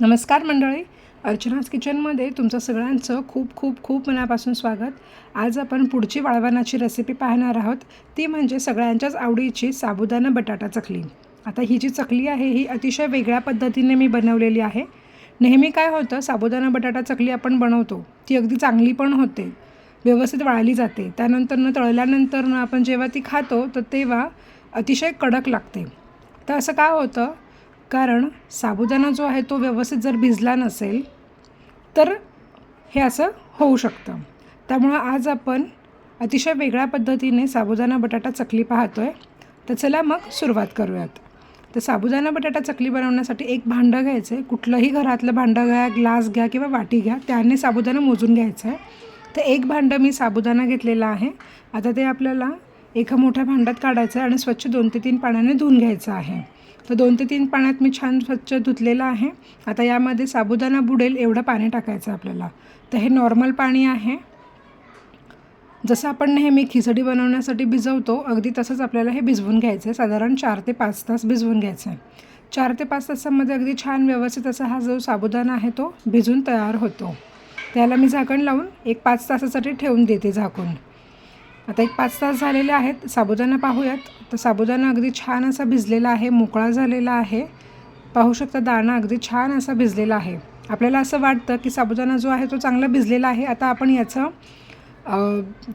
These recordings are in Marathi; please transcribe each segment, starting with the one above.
नमस्कार मंडळी. अर्चनाज किचनमध्ये तुमचं सगळ्यांचं खूप खूप खूप मनापासून स्वागत. आज आपण पुढची वाळवणाची रेसिपी पाहणार आहोत. ती म्हणजे सगळ्यांच्याच आवडीची साबुदाणा बटाटा चकली. आता ही जी चकली आहे ही अतिशय वेगळ्या पद्धतीने मी बनवलेली आहे. नेहमी काय होतं साबुदाणा बटाटा चकली आपण बनवतो ती अगदी चांगली पण होते व्यवस्थित वाळली जाते. त्यानंतरनं तळल्यानंतरनं आपण जेव्हा ती खातो तर तेव्हा अतिशय कडक लागते. तर असं काय होतं कारण साबुदाणा जो आहे तो व्यवस्थित जर भिजला नसेल तर हे असं होऊ शकतं. त्यामुळं आज आपण अतिशय वेगळ्या पद्धतीने साबुदाणा बटाटा चकली पाहतो आहे तर चला मग सुरुवात करूयात. तर साबुदाणा बटाटा चकली बनवण्यासाठी एक भांडं घ्यायचं आहे कुठलंही घरातलं भांडं घ्या ग्लास घ्या किंवा वाटी घ्या त्याने साबुदाणा मोजून घ्यायचं आहे तर एक भांडं मी साबुदाणा घेतलेला आहे. आता ते आपल्याला एका मोठ्या भांड्यात काढायचं आहे आणि स्वच्छ दोन ते तीन पाण्याने धुवून घ्यायचं आहे. तर दोन ते तीन पाण्यात मी छान स्वच्छ धुतलेलं आहे. आता यामध्ये साबुदाणा बुडेल एवढं पाणी टाकायचं आपल्याला. तर हे नॉर्मल पाणी आहे. जसं आपण नेहमी खिचडी बनवण्यासाठी भिजवतो अगदी तसंच आपल्याला हे भिजवून घ्यायचं आहे साधारण चार ते पाच तास भिजवून घ्यायचं आहे चार ते पाच तासामध्ये अगदी छान व्यवस्थित असा हा जो साबुदाणा आहे तो भिजून तयार होतो. त्याला मी झाकण लावून एक पाच तासासाठी ठेवून देते झाकून. आता एक पाच तास झालेले आहेत. साबुदाणा पाहूयात. तर साबुदाणा अगदी छान असा भिजलेला आहे. मोकळा झालेला आहे. पाहू शकता दाणा अगदी छान असा भिजलेला आहे. आपल्याला असं वाटतं की साबुदाणा जो आहे तो चांगला भिजलेला आहे. आता आपण याचं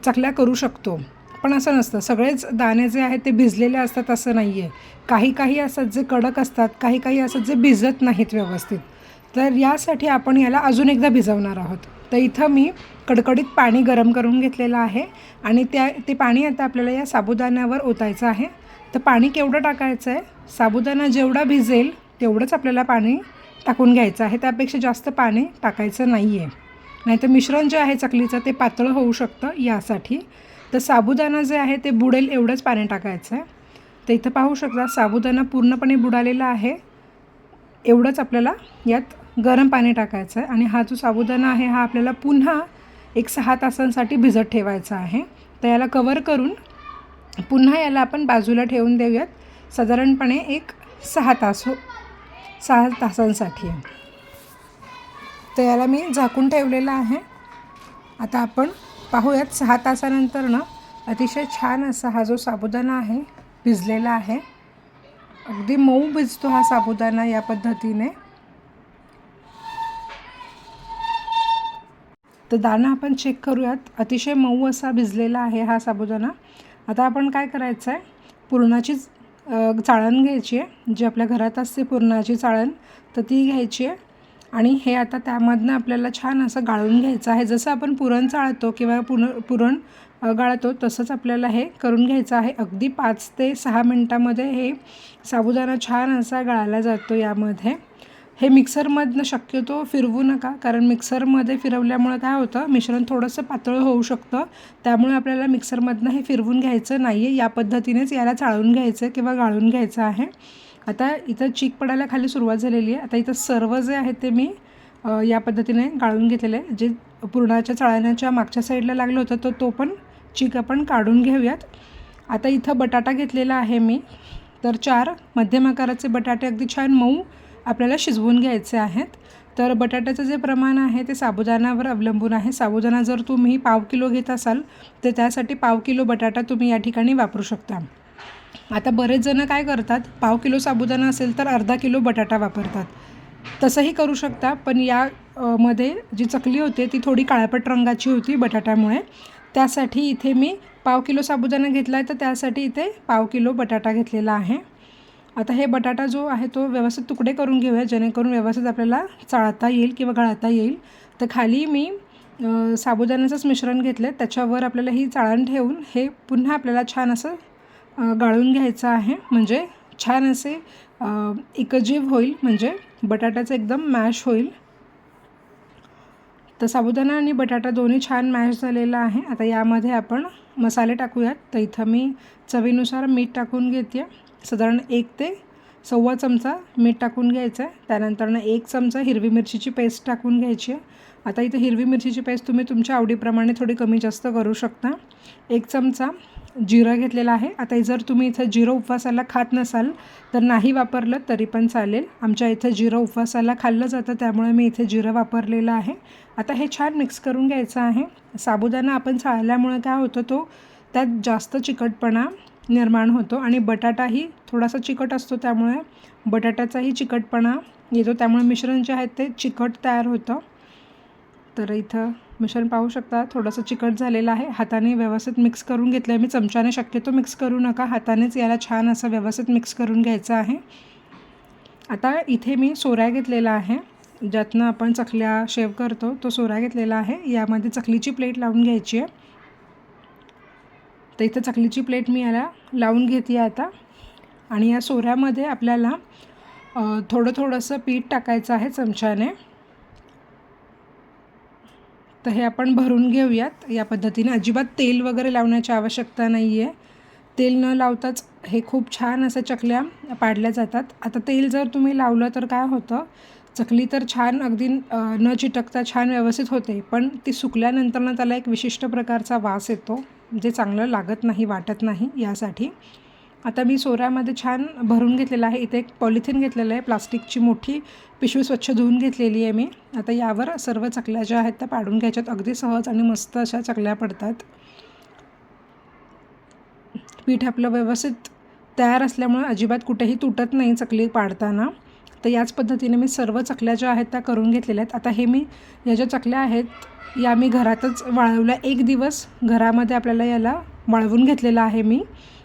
चकल्या करू शकतो. पण असं नसतं. सगळेच दाणे जे आहेत ते भिजलेले असतात असं नाही आहे काही काही असतात जे कडक असतात. काही काही असतात जे भिजत नाहीत व्यवस्थित. तर यासाठी आपण याला अजून एकदा भिजवणार आहोत. तर इथं मी कडकडीत पाणी गरम करून घेतलेलं आहे आणि त्या ते पाणी आता आपल्याला या साबुदाण्यावर ओतायचं आहे. तर पाणी केवढं टाकायचं आहे? साबुदाणा जेवढा भिजेल तेवढंच आपल्याला पाणी टाकून घ्यायचं आहे. त्यापेक्षा जास्त पाणी टाकायचं नाही आहे नाहीतर मिश्रण जे आहे चकलीचं ते पातळ होऊ शकतं यासाठी. तर साबुदाणा जे आहे ते बुडेल एवढंच पाणी टाकायचं आहे. तर इथं पाहू शकता साबुदाणा पूर्णपणे बुडालेला आहे. एवढंच आपल्याला यात गरम पाणी टाकायचं आहे. आणि हा जो साबुदाणा आहे हा आपल्याला पुन्हा एक सहा तासांसाठी भिजत ठेवायचा आहे. तर याला कवर करून पुन्हा याला आपण बाजूला ठेवून देऊयात. साधारणपणे एक सहा तास हो सहा तासांसाठी. तर याला मी झाकून ठेवलेलं आहे. आता आपण पाहूयात सहा तासानंतर ना अतिशय छान असा हा जो साबुदाणा आहे भिजलेला आहे. अगदी मऊ भिजतो हा साबुदाणा या पद्धतीने. तर दाणा आपण चेक करूयात. अतिशय मऊ असा भिजलेला आहे हा साबुदाणा. आता आपण काय करायचं आहे पुरणाची चाळण घ्यायची आहे. जी आपल्या घरात असते पुरणाची चाळण तर ती घ्यायची आहे. आणि हे आता त्यामधनं आपल्याला छान असं गाळून घ्यायचं आहे. जसं आपण पुरण चाळतो किंवा पुन पुरण गाळतो तसंच आपल्याला हे करून घ्यायचं आहे. अगदी पाच ते सहा मिनटामध्ये हे साबुदाणा छान असा गाळला जातो यामध्ये. हे मिक्सरमधनं शक्यतो फिरवू नका कारण मिक्सरमध्ये फिरवल्यामुळं काय होतं मिश्रण थोडंसं पातळ होऊ शकतं. त्यामुळे आपल्याला मिक्सरमधनं हे फिरवून घ्यायचं नाही आहे या पद्धतीनेच याला चाळून घ्यायचं किंवा गाळून घ्यायचं आहे. आता इथं चीक पडायला खाली सुरुवात झालेली आहे. आता इथं सर्व जे आहे ते मी या पद्धतीने गाळून घेतलेलं आहे जे पुरणाच्या चाळण्याच्या मागच्या साईडला लागलं होतं तर तो पण चीक आपण काढून घेऊयात. आता इथं बटाटा घेतलेला आहे मी. तर चार मध्यम आकाराचे बटाटे अगदी छान मऊ आपल्याला शिजवून घ्यायचे आहेत. तर बटाट्याचं जे प्रमाण आहे ते साबुदाण्यावर अवलंबून आहे. साबुदाणा जर तुम्ही पाव किलो घेत असाल तर त्यासाठी पाव किलो बटाटा तुम्ही या ठिकाणी वापरू शकता. आता बरेच जणं काय करतात पाव किलो साबुदाणा असेल तर अर्धा किलो बटाटा वापरतात. तसंही करू शकता पण या मध्ये जी चकली होते ती थोडी काळपट रंगाची होती बटाट्यामुळे. त्यासाठी इथे मी पाव किलो साबुदाणा घेतला आहे तर त्यासाठी इथे पाव किलो बटाटा घेतलेला आहे. आता हे बटाटा जो आहे तो व्यवस्थित तुकडे करून घेऊया जेणेकरून व्यवस्थित आपल्याला चाळता येईल किंवा गळता येईल. तर खाली मी साबुदाण्याचंच मिश्रण घेतलं आहे त्याच्यावर आपल्याला ही चाळण ठेवून हे पुन्हा आपल्याला छान असं गाळून घ्यायचं आहे. म्हणजे छान असे एकजीव होईल. म्हणजे बटाट्याचं एकदम मॅश होईल. तर साबुदाणा आणि बटाटा दोन्ही छान मॅश झालेला आहे. आता यामध्ये आपण मसाले टाकूयात. तर इथं मी चवीनुसार मीठ टाकून घेते. साधारण एक ते सव्वा चमचा मीठ टाकून घ्यायचं आहे. त्यानंतरनं एक चमचा हिरवी मिरचीची पेस्ट टाकून घ्यायची आहे. आता इथं हिरवी मिरचीची पेस्ट तुम्ही तुमच्या आवडीप्रमाणे थोडी कमी जास्त करू शकता. एक चमचा जिरं घेतलेला आहे. आता जर तुम्ही इथं जिरं उपवासाला खात नसाल तर नाही वापरलं तरी पण चालेल. आमच्या इथं जिरं उपवासाला खाल्लं जातं त्यामुळे मी इथे जिरं वापरलेलं आहे. आता हे छान मिक्स करून घ्यायचं आहे. साबुदाणा आपण चाळल्यामुळे काय होतं तो त्यात जास्त चिकटपणा निर्माण होतो आणि बटाटाही थोडासा चिकट असतो त्यामुळे बटाट्याचाही चिकटपणा येतो. त्यामुळे मिश्रण जे आहे ते चिकट तयार होतं. तर इथं मिश्रण पाहू शकता थोडंसं चिकट झालेलं आहे. हाताने व्यवस्थित मिक्स करून घेतलं आहे मी. चमच्याने शक्यतो मिक्स करू नका. हातानेच याला छान असं व्यवस्थित मिक्स करून घ्यायचं आहे. आता इथे मी सोऱ्या घेतलेला आहे. ज्यातनं आपण चकल्या शेव करतो तो सोऱ्या घेतलेला आहे. यामध्ये चकलीची प्लेट लावून घ्यायची आहे. तर इथं चकलीची प्लेट मी याला लावून घेते आता. आणि या सोऱ्यामध्ये आपल्याला थोडं थोडंसं पीठ टाकायचं आहे चमच्याने. तर हे आपण भरून घेऊयात. या पद्धतीने अजिबात तेल वगैरे लावण्याची आवश्यकता नाही आहे तेल न लावताच हे खूप छान असं चकल्या पाडल्या जातात. आता तेल जर तुम्ही लावलं तर काय होतं? चकली तर छान अगदी न चिटकता छान व्यवस्थित होते पण ती सुकल्यानंतर ना त्याला एक विशिष्ट प्रकारचा वास येतो. जे चांगलं लागत नाही वाटत नाही यासाठी. आता मी सोऱ्यामध्ये छान भरून घेतलेलं आहे. इथे एक पॉलिथिन घेतलेलं आहे. प्लास्टिकची मोठी पिशवी स्वच्छ धुवून घेतलेली आहे मी. आता यावर सर्व चकल्या ज्या आहेत त्या पाडून घ्यायच्यात. अगदी सहज आणि मस्त अशा चकल्या पडतात. पीठ आपलं व्यवस्थित तयार असल्यामुळे अजिबात कुठेही तुटत नाही चकली पाडताना. तर याच पद्धतीने मी सर्व चकल्या ज्या आहेत त्या करून घेतलेल्या आहेत. आता हे मी या ज्या चकल्या आहेत या मी घरातच वाळवल्या. एक दिवस घरामध्ये आपल्याला याला वाळवून घेतलेला आहे मी.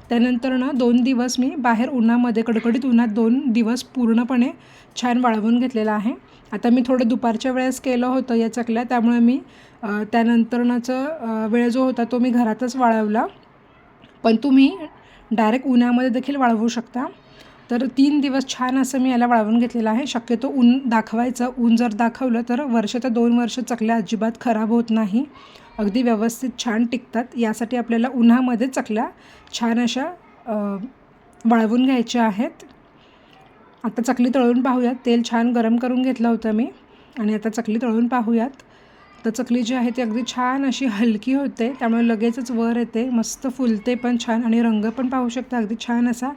त्यानंतर ना दोन दिवस मी बाहेर उन्हामध्ये कडकडीत उन्हात दोन दिवस पूर्णपणे छान वाळवून घेतलेला आहे. आता मी थोडं दुपारच्या वेळेस केलं होतं या चकल्या त्यामुळे मी त्यानंतरनाचं वेळ जो होता तो मी घरातच वाळवला. पण तुम्ही डायरेक्ट उन्हामध्ये देखील वाळवू शकता. तर तीन दिवस छान असं मी याला वाळवून घेतलेलं आहे. शक्यतो ऊन दाखवायचं ऊन जर दाखवलं तर वर्ष ते दोन वर्ष चकल्या अजिबात खराब होत नाही. अगदी व्यवस्थित छान टिकतात. यासाठी आपल्याला उन्हामध्ये चकल्या छान अशा वाळवून घ्यायच्या आहेत. आता चकली तळून पाहूयात. तेल छान गरम करून घेतलं होतं मी आणि आता चकली तळून पाहूयात. तर चकली जी आहे ती अगदी छान अशी हलकी होते त्यामुळे लगेचच वर येते मस्त फुलते पण छान आणि रंग पण पाहू शकता अगदी छान असा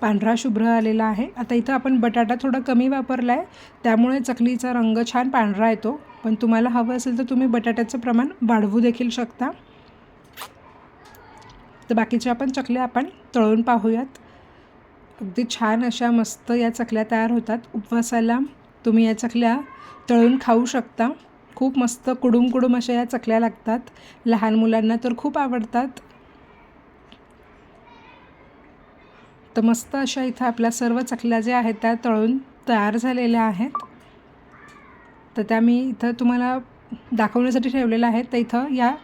पांढरा शुभ्र आलेला आहे. आता इथं आपण बटाटा थोडा कमी वापरला आहे त्यामुळे चकलीचा रंग छान पांढरा येतो. पण तुम्हाला हवं असेल तर तुम्ही बटाट्याचं प्रमाण वाढवू देखील शकता. तर बाकीच्या आपण चकल्या आपण तळून पाहूयात. अगदी छान अशा मस्त या चकल्या तयार होतात. उपवासाला तुम्ही या चकल्या तळून खाऊ शकता. खूप मस्त कुडूम कुडूम अशा या चकल्या लागतात. लहान मुलांना तर खूप आवडतात. तर मस्त अशा इथं आपल्या सर्व चकल्या ज्या आहेत त्या तळून तयार झालेल्या आहेत. तर त्या मी इथं तुम्हाला दाखवण्यासाठी ठेवलेल्या आहेत. तर इथं या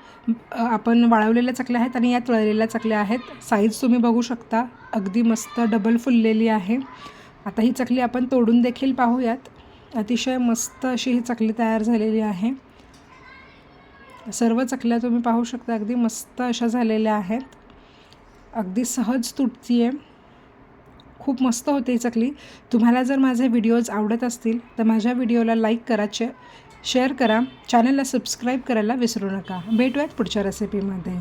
आपण वाळवलेल्या चकल्या आहेत आणि या तळलेल्या चकल्या आहेत. साईज तुम्ही बघू शकता. अगदी मस्त डबल फुललेली आहे. आता ही चकली आपण तोडून देखील पाहूयात. अतिशय मस्त अशी ही चकली तयार झालेली आहे. सर्व चकल्या तुम्ही पाहू शकता अगदी मस्त अशा झालेल्या आहेत. अगदी सहज तुटती आहे खूप मस्त होते ही चकली. तुम्हाला जर माझे व्हिडिओज आवडत असतील तर माझ्या व्हिडिओला लाईक करा चे शेअर करा. चॅनलला सबस्क्राईब करायला विसरू नका. भेटूयात पुढच्या रेसिपीमध्ये.